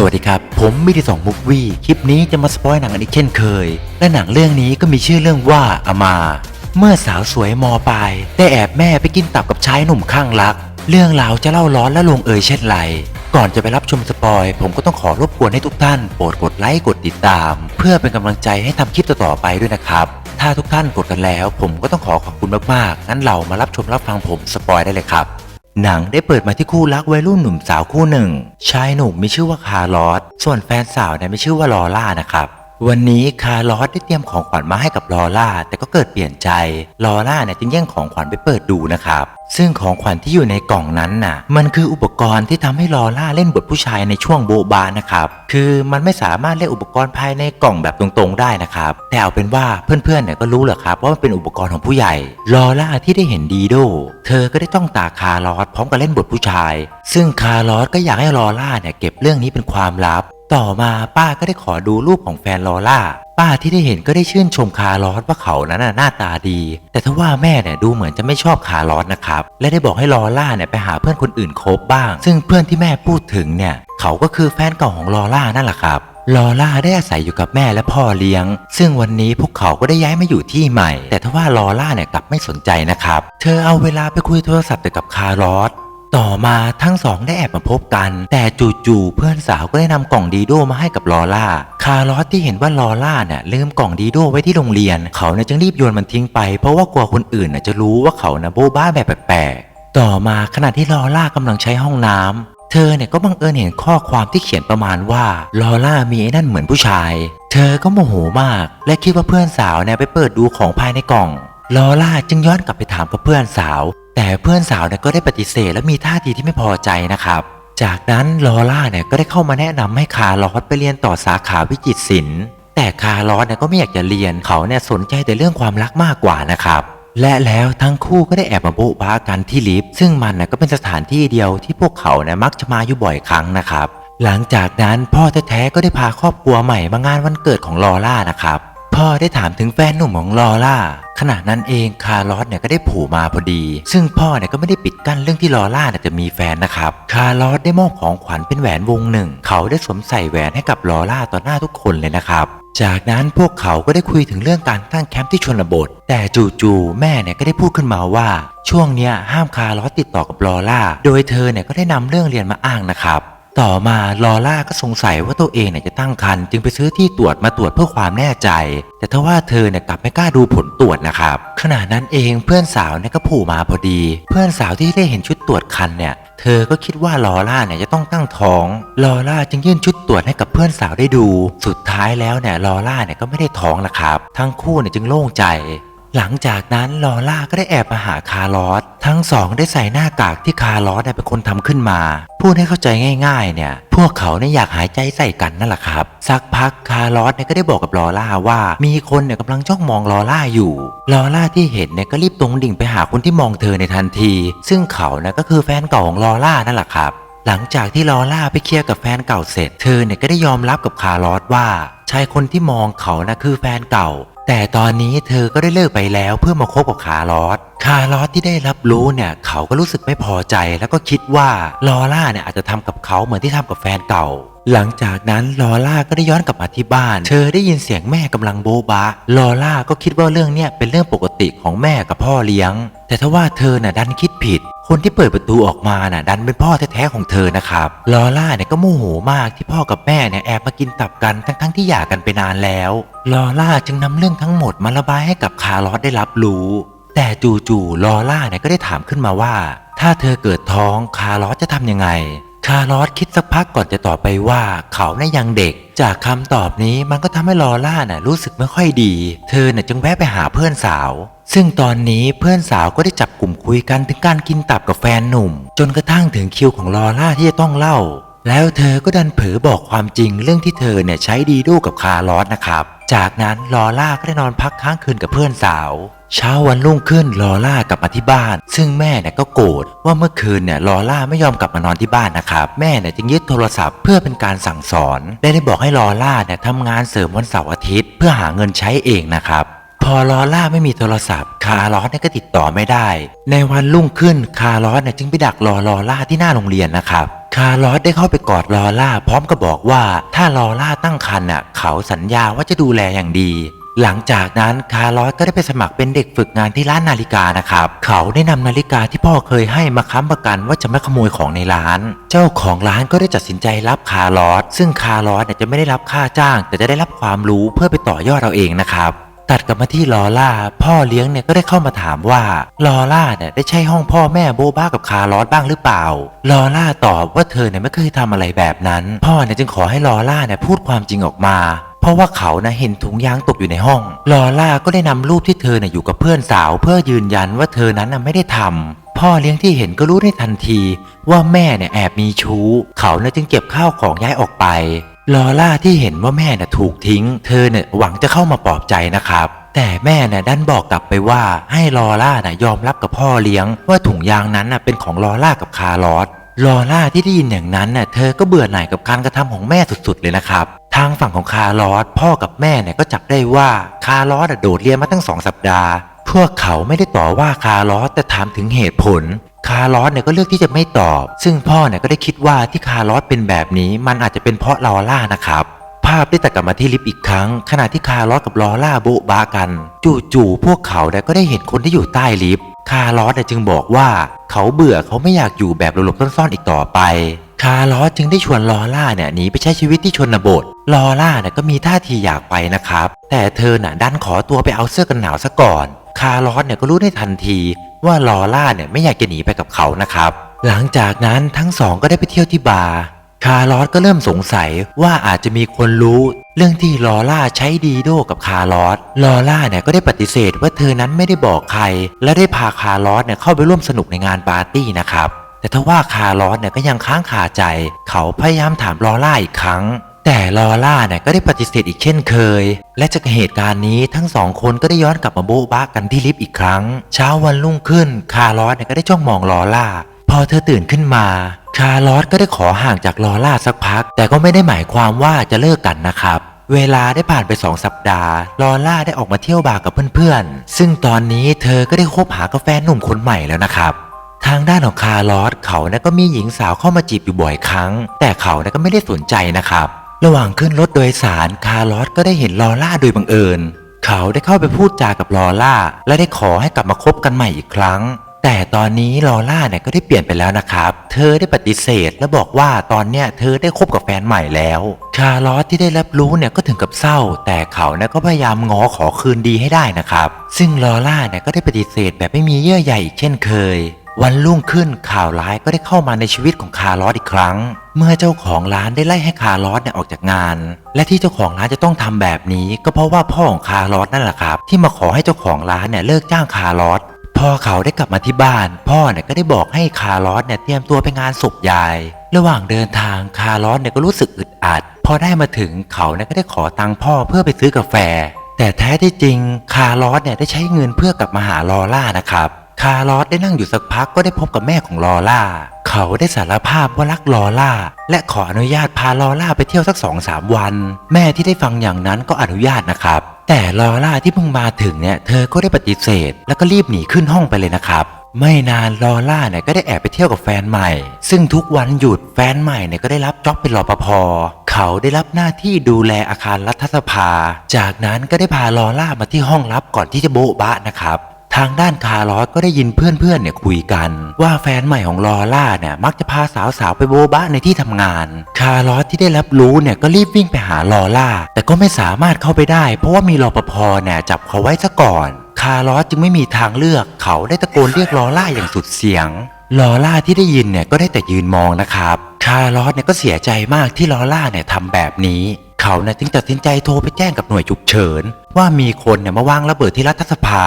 สวัสดีครับ ผมมิติสองมุกวี่คลิปนี้จะมาสปอยหนังกันอีกเช่นเคย และหนังเรื่องนี้ก็มีชื่อเรื่องว่าอามา เมื่อสาวสวยมอปลายได้แอบแม่ไปกินตับกับชายหนุ่มข้างรัก เรื่องราวจะเล่าร้อนและลงเอยเช่นไร ก่อนจะไปรับชมสปอย ผมก็ต้องขอรบกวนให้ทุกท่านโปรดกดไลค์กดติดตาม เพื่อเป็นกำลังใจให้ทำคลิปต่อๆไปด้วยนะครับ ถ้าทุกท่านกดกันแล้ว ผมก็ต้องขอขอบคุณมากๆงั้นเรามารับชมรับฟังผมสปอยได้เลยครับ หนังได้เปิดมาที่คู่รักวัยรุ่นหนุ่มสาวคู่หนึ่ง ชายหนุ่มมีชื่อว่าคาร์ลอสส่วนแฟนสาวเนี่ยมีชื่อว่าลอล่านะครับ วันนี้คาร์ลอสได้เตรียมของขวัญมาให้กับลอล่า แต่ก็เกิดเปลี่ยนใจลอล่าเนี่ยจึงแย่งของขวัญไปเปิดดูนะครับ ซึ่งของขวัญที่อยู่ในกล่องนั้นน่ะ มันคืออุปกรณ์ที่ทำให้ลอล่าเล่นบทผู้ชายในช่วงโบบานะครับคือมันไม่สามารถเล่นอุปกรณ์ภายในกล่องแบบตรงๆได้นะครับ แต่เอาเป็นว่าเพื่อนๆเนี่ยก็รู้แหละครับว่ามันเป็นอุปกรณ์ของผู้ใหญ่ลอล่าที่ได้เห็นดีโดเธอก็ได้จ้องตาคาร์ลอสพร้อมกับเล่นบทผู้ชาย ซึ่งคาร์ลอสก็อยากให้ลอล่าเนี่ยเก็บเรื่องนี้เป็นความลับ ต่อมาป้าก็ได้ขอดูรูปของแฟนลอล่า ป้าที่ได้เห็นก็ได้ชื่นชมคาร์ลอสว่าเขานั้นน่ะหน้าตาดี แต่ถ้าว่าแม่เนี่ยดูเหมือนจะไม่ชอบคาร์ลอสนะครับ และได้บอกให้ลอล่าเนี่ยไปหาเพื่อนคนอื่นคบบ้าง ซึ่งเพื่อนที่แม่พูดถึงเนี่ย เขาก็คือแฟนเก่าของลอล่านั่นแหละครับลอล่าได้อาศัยอยู่กับแม่และพ่อเลี้ยง ซึ่งวันนี้พวกเขาก็ได้ย้ายมาอยู่ที่ใหม่ แต่ทว่าลอล่าเนี่ยกลับไม่สนใจนะครับ เธอเอาเวลาไปคุยโทรศัพท์แต่กับคาร์ลอส ต่อมาทั้งสองได้แอบมาพบกัน แต่จู่ๆเพื่อนสาวก็ได้นำกล่องดีโดมาให้กับลอล่า คาร์ลอสที่เห็นว่าลอล่าเนี่ยลืมกล่องดีโดไว้ที่โรงเรียน เขาเนี่ยจึงรีบโยนมันทิ้งไปเพราะว่ากลัวคนอื่นน่ะจะรู้ว่าเขาน่ะโบ๊ะบ้าแบบแปลกๆต่อมาขณะที่ลอล่ากำลังใช้ห้องน้ำเธอเนี่ยก็บังเอิญเห็นข้อความที่เขียนประมาณว่าลอล่ามีไอ้นั่นเหมือนผู้ชาย เธอก็โมโหมาก และคิดว่าเพื่อนสาวเนี่ยไปเปิดดูของภายในกล่องลอล่าจึงย้อนกลับไปถามกับเพื่อนสาว แต่เพื่อนสาวเนี่ยก็ได้ปฏิเสธและมีท่าทีที่ไม่พอใจนะครับ จากนั้นลอล่าเนี่ยก็ได้เข้ามาแนะนำให้คาร์ลอสไปเรียนต่อสาขาวิจิตรศิลป์แต่คาร์ลอสเนี่ยก็ไม่อยากจะเรียนเขาเนี่ยสนใจแต่เรื่องความรักมากกว่านะครับและแล้วทั้งคู่ก็ได้แอบมาโบ๊ะบ้ากันที่ลิฟต์ซึ่งมันนะก็เป็นสถานที่เดียวที่พวกเขาเนี่ยมักจะมาอยู่บ่อยครั้งนะครับ หลังจากนั้นพ่อแท้ๆก็ได้พาครอบครัวใหม่มางานวันเกิดของลอล่านะครับ พ่อได้ถามถึงแฟนหนุ่มของลอล่าขณะนั้นเองคาร์ลอสเนี่ยก็ได้ผูมาพอดี ซึ่งพ่อเนี่ยก็ไม่ได้ปิดกั้นเรื่องที่ลอล่าเนี่ยจะมีแฟนนะครับ คาร์ลอสได้มอบของขวัญเป็นแหวนวงหนึ่ง เขาได้สวมใส่แหวนให้กับลอล่าต่อหน้าทุกคนเลยนะครับ จากนั้นพวกเขาก็ได้คุยถึงเรื่องการตั้งแคมป์ที่ชนบท แต่จู่ๆแม่เนี่ยก็ได้พูดขึ้นมาว่า ช่วงเนี้ยห้ามคาร์ลอสติดต่อกับลอล่า โดยเธอเนี่ยก็ได้นำเรื่องเรียนมาอ้างนะครับ ต่อมาลอล่าก็สงสัยว่าตัวเองเนี่ยจะตั้งครรภ์จึงไปซื้อที่ตรวจมาตรวจเพื่อความแน่ใจ แต่ทว่าเธอเนี่ยกลับไม่กล้าดูผลตรวจนะครับขณะนั้นเองเพื่อนสาวเนี่ยก็ผล่มาพอดี เพื่อนสาวที่ได้เห็นชุดตรวจคันเนี่ยเธอก็คิดว่าลอล่าเนี่ยจะต้องตั้งท้อง ลอล่าจึงยื่นชุดตรวจให้กับเพื่อนสาวได้ดู สุดท้ายแล้วเนี่ยลอล่าเนี่ยก็ไม่ได้ท้องละครับ ทั้งคู่เนี่ยจึงโล่งใจ หลังจากนั้นลอล่าก็ได้แอบมาหาคาร์ลอสทั้งสองได้ใส่หน้ากากที่คาร์ลอสเนี่ยเป็นคนทำขึ้นมา พูดให้เข้าใจง่าย ๆ เนี่ย พวกเขาเนี่ยอยากหายใจใส่กันนั่นแหละครับ สักพักคาร์ลอสเนี่ยก็ได้บอกกับลอล่าว่า มีคนเนี่ยกำลังจ้องมองลอล่าอยู่ลอล่าที่เห็นเนี่ยก็รีบตรงดิ่งไปหาคนที่มองเธอในทันที ซึ่งเขาเนี่ยก็คือแฟนเก่าของลอล่านั่นแหละครับหลังจากที่ลอล่าไปเคลียร์กับแฟนเก่าเสร็จ เธอเนี่ยก็ได้ยอมรับกับคาร์ลอสว่าชายคนที่มองเขานะคือแฟนเก่า แต่ตอนนี้เธอก็ได้เลิกไปแล้วเพื่อมาคบกับคาร์ลอสคาร์ลอสที่ได้รับรู้เนี่ยเขาก็รู้สึกไม่พอใจแล้วก็คิดว่าลอร่าเนี่ยอาจจะทำกับเขาเหมือนที่ทำกับแฟนเก่า หลังจากนั้นลอล่าก็ได้ย้อนกลับมาที่บ้าน เธอได้ยินเสียงแม่กำลังโบ๊ะบะลอล่าก็คิดว่าเรื่องเนี้ยเป็นเรื่องปกติของแม่กับพ่อเลี้ยง แต่ถ้าว่าเธอน่ะดันคิดผิด คนที่เปิดประตูออกมาน่ะ ดันเป็นพ่อแท้ๆของเธอนะครับลอล่าเนี่ยก็โมโหมากที่พ่อกับแม่เนี่ยแอบมากินตับกันทั้งๆที่หย่ากันไปนานแล้วลอล่าจึงนำเรื่องทั้งหมดมาระบายให้กับคาร์ลอสได้รับรู้ แต่จู่ๆลอล่าเนี่ยก็ได้ถามขึ้นมาว่า ถ้าเธอเกิดท้องคาร์ลอสจะทำยังไง คาร์ลอสคิดสักพักก่อนจะตอบไปว่าเขาน่ะยังเด็ก จากคำตอบนี้มันก็ทำให้ลอล่าน่ะรู้สึกไม่ค่อยดี เธอน่ะจึงแวะไปหาเพื่อนสาว ซึ่งตอนนี้เพื่อนสาวก็ได้จับกลุ่มคุยกันถึงการกินตับกับแฟนหนุ่ม จนกระทั่งถึงคิวของลอล่าที่จะต้องเล่า แล้วเธอก็ดันเผลอบอกความจริงเรื่องที่เธอเนี่ยใช้ดีดูกับคาร์ลอสนะครับ จากนั้นลอล่าก็ได้นอนพักค้างคืนกับเพื่อนสาว เช้าวันรุ่งขึ้นลอล่ากลับมาที่บ้าน ซึ่งแม่เนี่ยก็โกรธว่าเมื่อคืนเนี่ยลอล่าไม่ยอมกลับมานอนที่บ้านนะครับแม่เนี่ยจึงยึดโทรศัพท์เพื่อเป็นการสั่งสอนและได้บอกให้ลอล่าเนี่ยทำงานเสริมวันเสาร์อาทิตย์ เพื่อหาเงินใช้เองนะครับพอลอล่าไม่มีโทรศัพท์คาร์ลอสเนี่ยก็ติดต่อไม่ได้ ในวันรุ่งขึ้นคาร์ลอสเนี่ยจึงไปดักรอลอล่าที่หน้าโรงเรียนนะครับคาร์ลอสได้เข้าไปกอดลอล่าพร้อมกับบอกว่า ถ้าลอล่าตั้งครรภ์น่ะเขาสัญญาว่าจะดูแลอย่างดี หลังจากนั้นคาร์ลอสก็ได้ไปสมัครเป็นเด็กฝึกงานที่ร้านนาฬิกานะครับ เขาได้นำนาฬิกาที่พ่อเคยให้มาค้ำประกันว่าจะไม่ขโมยของในร้าน เจ้าของร้านก็ได้ตัดสินใจรับคาร์ลอสซึ่งคาร์ลอสเนี่ยจะไม่ได้รับค่าจ้าง แต่จะได้รับความรู้เพื่อไปต่อยอดเราเองนะครับตัดกลับมาที่ลอล่า พ่อเลี้ยงเนี่ยก็ได้เข้ามาถามว่าลอล่าเนี่ยได้ใช่ห้องพ่อแม่โบบ้ากับคาร์ลอสบ้างหรือเปล่าลอล่าตอบว่าเธอเนี่ยไม่เคยทำอะไรแบบนั้น พ่อเนี่ยจึงขอให้ลอล่าเนี่ยพูดความจริงออกมา เพราะว่าเขานะเห็นถุงยางตกอยู่ในห้อง ลอล่าก็ได้นำรูปที่เธอเนี่ยอยู่กับเพื่อนสาว เพื่อยืนยันว่าเธอนั้นนะไม่ได้ทำพ่อเลี้ยงที่เห็นก็รู้ในทันที ว่าแม่เนี่ยแอบมีชู้ เขาเนี่ยจึงเก็บข้าวของย้ายออกไป ลอล่าที่เห็นว่าแม่น่ะถูกทิ้ง เธอเนี่ยหวังจะเข้ามาปลอบใจนะครับแต่แม่น่ะดันบอกกลับไปว่าให้ลอล่าน่ะยอมรับกับพ่อเลี้ยง ว่าถุงยางนั้นน่ะเป็นของลอล่ากับคาร์ลอส ลอล่าที่ได้ยินอย่างนั้นน่ะเธอก็เบื่อหน่ายกับการกระทำของแม่สุดๆเลยนะครับ ทางฝั่งของคาร์ลอสพ่อกับแม่เนี่ยก็จับได้ว่าคาร์ลอสโดดเรียนมาตั้งสองสัปดาห์ พวกเขาไม่ได้ต่อว่าคาร์ลอสแต่ถามถึงเหตุผล คาร์ลอสเนี่ยก็เลือกที่จะไม่ตอบ ซึ่งพ่อเนี่ยก็ได้คิดว่าที่คาร์ลอสเป็นแบบนี้ มันอาจจะเป็นเพราะลอล่านะครับภาพได้ตัดกลับมาที่ลิฟต์อีกครั้ง ขณะที่คาร์ลอสกับลอล่าโบ๊ะบากัน จู่ๆพวกเขาเนี่ยก็ได้เห็นคนที่อยู่ใต้ลิฟต์ คาร์ลอสจึงบอกว่าเขาเบื่อเขาไม่อยากอยู่แบบหลบๆซ่อนๆอีกต่อไป คาร์ลอสจึงได้ชวนลอล่าเนี่ยหนีไปใช้ชีวิตที่ชนบท ลอล่าเนี่ยก็มีท่าทีอยากไปนะครับ แต่เธอน่ะดันขอตัวไปเอาเสื้อกันหนาวซะก่อน คาร์ลอสเนี่ยก็รู้ได้ทันทีว่าลอล่าเนี่ยไม่อยากจะหนีไปกับเขานะครับ หลังจากนั้นทั้งสองก็ได้ไปเที่ยวที่บาร์ คาร์ลอสก็เริ่มสงสัยว่าอาจจะมีคนรู้เรื่องที่ลอล่าใช้ดีโดกับคาร์ลอส ลอล่าเนี่ยก็ได้ปฏิเสธว่าเธอนั้นไม่ได้บอกใคร และได้พาคาร์ลอสเนี่ยเข้าไปร่วมสนุกในงานปาร์ตี้นะครับ แต่ถ้าว่าคาร์ลอสเนี่ยก็ยังค้างคาใจ เขาพยายามถามลอล่าอีกครั้ง แต่ลอล่าเนี่ยก็ได้ปฏิเสธอีกเช่นเคย และจากเหตุการณ์นี้ทั้งสองคนก็ได้ย้อนกลับมาโบ๊ะบ้ากันที่ลิฟต์อีกครั้ง เช้าวันรุ่งขึ้นคาร์ลอสเนี่ยก็ได้จ้องมองลอล่า พอเธอตื่นขึ้นมาคาร์ลอสก็ได้ขอห่างจากลอล่าสักพัก แต่ก็ไม่ได้หมายความว่าจะเลิกกันนะครับ เวลาได้ผ่านไปสองสัปดาห์ ลอล่าได้ออกมาเที่ยวบาร์กับเพื่อนๆ ซึ่งตอนนี้เธอก็ได้คบหากับแฟนหนุ่มคนใหม่แล้วนะครับทางด้านของคาร์ลอสเขานะก็มีหญิงสาวเข้ามาจีบอยู่บ่อยครั้ง แต่เขานะก็ไม่ได้สนใจนะครับ ระหว่างขึ้นรถโดยสารคาร์ลอสก็ได้เห็นลอล่าโดยบังเอิญ เขาได้เข้าไปพูดจากับลอล่า และได้ขอให้กลับมาคบกันใหม่อีกครั้ง แต่ตอนนี้ลอล่าเนี่ยก็ได้เปลี่ยนไปแล้วนะครับ เธอได้ปฏิเสธและบอกว่าตอนเนี้ยเธอได้คบกับแฟนใหม่แล้วคาร์ลอสที่ได้รับรู้เนี่ยก็ถึงกับเศร้า แต่เขาเนี่ยก็พยายามง้อขอคืนดีให้ได้นะครับ ซึ่งลอล่าเนี่ยก็ได้ปฏิเสธแบบไม่มีเยื่อใยอีกเช่นเคย วันรุ่งขึ้นข่าวร้ายก็ได้เข้ามาในชีวิตของคาร์ลอสอีกครั้ง เมื่อเจ้าของร้านได้ไล่ให้คาร์ลอสเนี่ยออกจากงาน และที่เจ้าของร้านจะต้องทำแบบนี้ ก็เพราะว่าพ่อของคาร์ลอสนั่นแหละครับ ที่มาขอให้เจ้าของร้านเนี่ยเลิกจ้างคาร์ลอส พอเขาได้กลับมาที่บ้าน พ่อเนี่ยก็ได้บอกให้คาร์ลอสเนี่ยเตรียมตัวไปงานศพยาย ระหว่างเดินทางคาร์ลอสเนี่ยก็รู้สึกอึดอัด พอได้มาถึงเขาเนี่ยก็ได้ขอตังค์พ่อเพื่อไปซื้อกาแฟ แต่แท้ที่จริงคาร์ลอสเนี่ยได้ใช้เงินเพื่อกลับมาหาลอล่านะครับ คาร์ลอสได้นั่งอยู่สักพักก็ได้พบกับแม่ของลอล่า เขาได้สารภาพว่ารักลอล่า และขออนุญาตพาลอล่าไปเที่ยวสักสองสามวัน แม่ที่ได้ฟังอย่างนั้นก็อนุญาตนะครับ แต่ลอล่าที่เพิ่งมาถึงเนี่ยเธอก็ได้ปฏิเสธ แล้วก็รีบหนีขึ้นห้องไปเลยนะครับไม่นานลอล่าเนี่ยก็ได้แอบไปเที่ยวกับแฟนใหม่ ซึ่งทุกวันหยุดแฟนใหม่เนี่ยก็ได้รับจ็อบเป็นรปภเขาได้รับหน้าที่ดูแลอาคารรัฐสภา จากนั้นก็ได้พาลอล่ามาที่ห้องลับก่อนที่จะโบ๊ะบะนะครับ ทางด้านคาร์ลอสก็ได้ยินเพื่อนๆเนี่ยคุยกัน ว่าแฟนใหม่ของลอล่าเนี่ยมักจะพาสาวๆไปโบ๊ะบะในที่ทำงาน คาร์ลอสที่ได้รับรู้เนี่ยก็รีบวิ่งไปหาลอล่า แต่ก็ไม่สามารถเข้าไปได้ เพราะว่ามีรปภเนี่ยจับเขาไว้ซะก่อน คาร์ลอสจึงไม่มีทางเลือกเขาได้ตะโกนเรียกลอล่าอย่างสุดเสียงลอล่าที่ได้ยินเนี่ยก็ได้แต่ยืนมองนะครับ คาร์ลอสเนี่ยก็เสียใจมากที่ลอล่าเนี่ยทำแบบนี้ เขาเนี่ยจึงตัดสินใจโทรไปแจ้งกับหน่วยฉุกเฉิน ว่ามีคนเนี่ยมาวางระเบิดที่รัฐสภา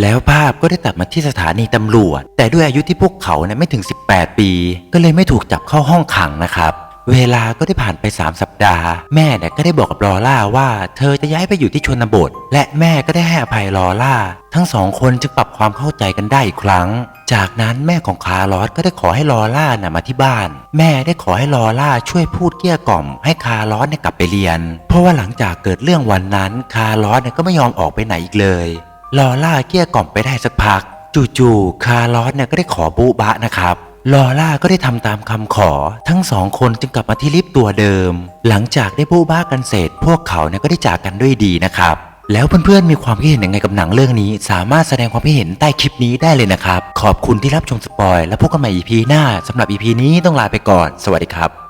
แล้วภาพก็ได้ตัดมาที่สถานีตำรวจ แต่ด้วยอายุที่พวกเขาเนี่ยไม่ถึง 18 ปี ก็เลยไม่ถูกจับเข้าห้องขังนะครับ เวลาก็ได้ผ่านไป 3 สัปดาห์ แม่เนี่ยก็ได้บอกกับลอล่าว่า เธอจะย้ายไปอยู่ที่ชนบท และแม่ก็ได้ให้อภัยลอล่า ทั้งสองคนจึงปรับความเข้าใจกันได้อีกครั้ง จากนั้นแม่ของคาร์ลอสก็ได้ขอให้ลอล่าน่ะมาที่บ้าน แม่ได้ขอให้ลอล่าช่วยพูดเกลี้ยกล่อม ให้คาร์ลอสเนี่ยกลับไปเรียน เพราะว่าหลังจากเกิดเรื่องวันนั้น คาร์ลอสเนี่ยก็ไม่ยอมออกไปไหนอีกเลย ลอล่าเกี้ยกล่อมไปได้สักพัก จู่ๆคาร์ลอสเนี่ยก็ได้ขอบูบะนะครับลอร่าก็ได้ทำตามคำขอ ทั้งสองคนจึงกลับมาที่ลิฟต์ตัวเดิม หลังจากได้บูบ้ากันเสร็จ พวกเขาเนี่ยก็ได้จากกันด้วยดีนะครับ แล้วเพื่อนๆมีความคิดเห็นยังไงกับหนังเรื่องนี้ สามารถแสดงความคิดเห็นใต้คลิปนี้ได้เลยนะครับ ขอบคุณที่รับชมสปอย และพบกันใหม่ EP หน้าสำหรับ EP นี้ต้องลาไปก่อน สวัสดีครับ